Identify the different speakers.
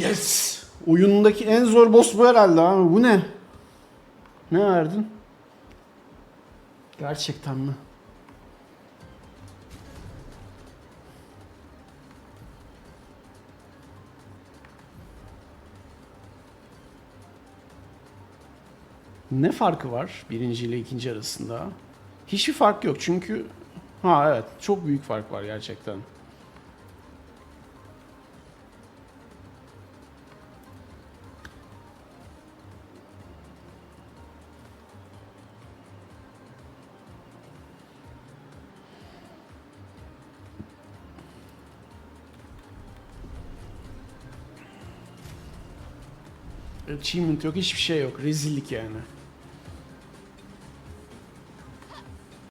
Speaker 1: Yes! Oyundaki en zor boss bu herhalde abi. Bu ne? Ne verdin? Gerçekten mi? Ne farkı var birinci ile ikinci arasında? Hiçbir fark yok çünkü ha evet çok büyük fark var gerçekten. Achievement yok, hiçbir şey yok. Rezillik yani.